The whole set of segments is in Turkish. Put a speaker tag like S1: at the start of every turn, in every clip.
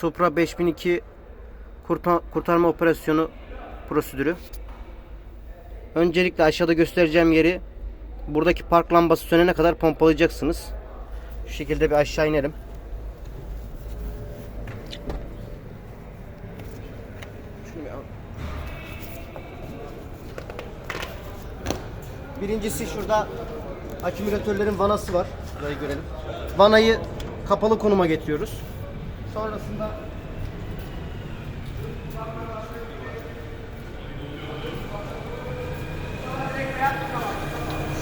S1: Supra 5002 kurta- kurtarma operasyonu prosedürü. Öncelikle aşağıda göstereceğim yeri buradaki park lambası sönene kadar pompalayacaksınız. Şu şekilde bir aşağı inelim. Birincisi şurada akümülatörlerin vanası var. Burayı görelim. Vanayı kapalı konuma getiriyoruz. Sonrasında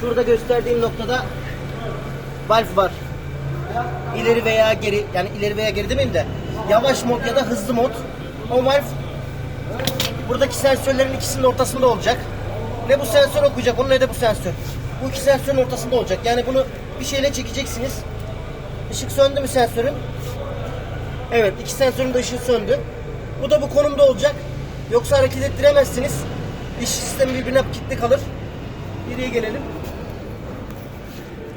S1: Şurada gösterdiğim noktada valve var. İleri veya geri yani ileri veya geri demeyeyim de yavaş mod ya da hızlı mod. O valve buradaki sensörlerin ikisinin ortasında olacak. Ne bu sensör okuyacak onu ne de bu sensör. Bu iki sensörün ortasında olacak. Yani bunu bir şeyle çekeceksiniz. Işık söndü mü sensörün? Evet iki sensörün de ışığı söndü. Bu da bu konumda olacak. Yoksa hareket ettiremezsiniz. İş sistemi birbirine kilitli kalır. Geriye gelelim.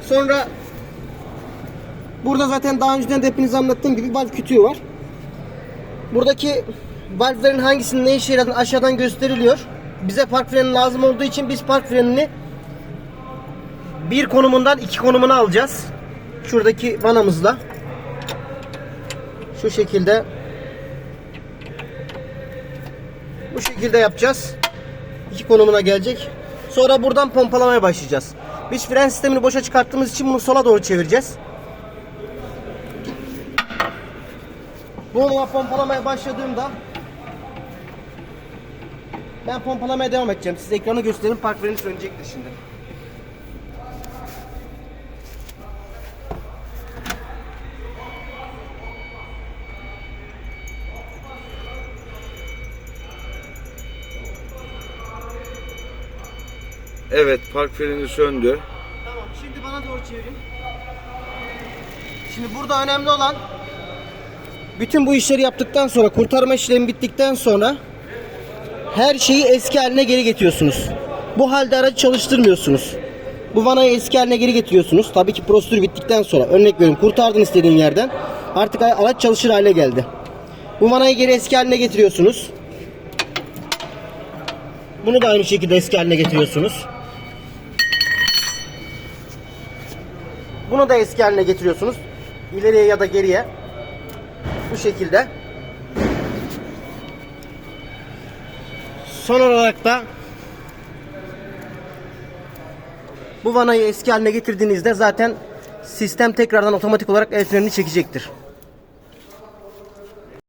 S1: Sonra burada zaten daha önceden de hepinize anlattığım gibi valve kütüğü var. Buradaki valvelerin hangisinin ne işe yaradığını aşağıdan gösteriliyor. Bize park freni lazım olduğu için biz park frenini bir konumundan iki konumuna alacağız. Şuradaki vanamızla. Şu şekilde bu şekilde yapacağız. İki konumuna gelecek. Sonra buradan pompalamaya başlayacağız. Biz fren sistemini boşa çıkarttığımız için bunu sola doğru çevireceğiz. Bunu pompalamaya başladığımda ben pompalamaya devam edeceğim. Siz ekranı gösterin. Park freni sönecektir şimdi.
S2: Evet park freni söndü.
S1: Tamam. Şimdi bana doğru çevirin. Şimdi burada önemli olan bütün bu işleri yaptıktan sonra kurtarma işlemi bittikten sonra her şeyi eski haline geri getiriyorsunuz. Bu halde aracı çalıştırmıyorsunuz. Bu vanayı eski haline geri getiriyorsunuz. Tabii ki prosedür bittikten sonra. Örnek veriyorum kurtardın istediğin yerden. Artık araç çalışır hale geldi. Bu vanayı geri eski haline getiriyorsunuz. Bunu da aynı şekilde eski haline getiriyorsunuz. Bunu da eski haline getiriyorsunuz. İleriye ya da geriye. Bu şekilde. Son olarak da bu vanayı eski haline getirdiğinizde zaten sistem tekrardan otomatik olarak el frenini çekecektir.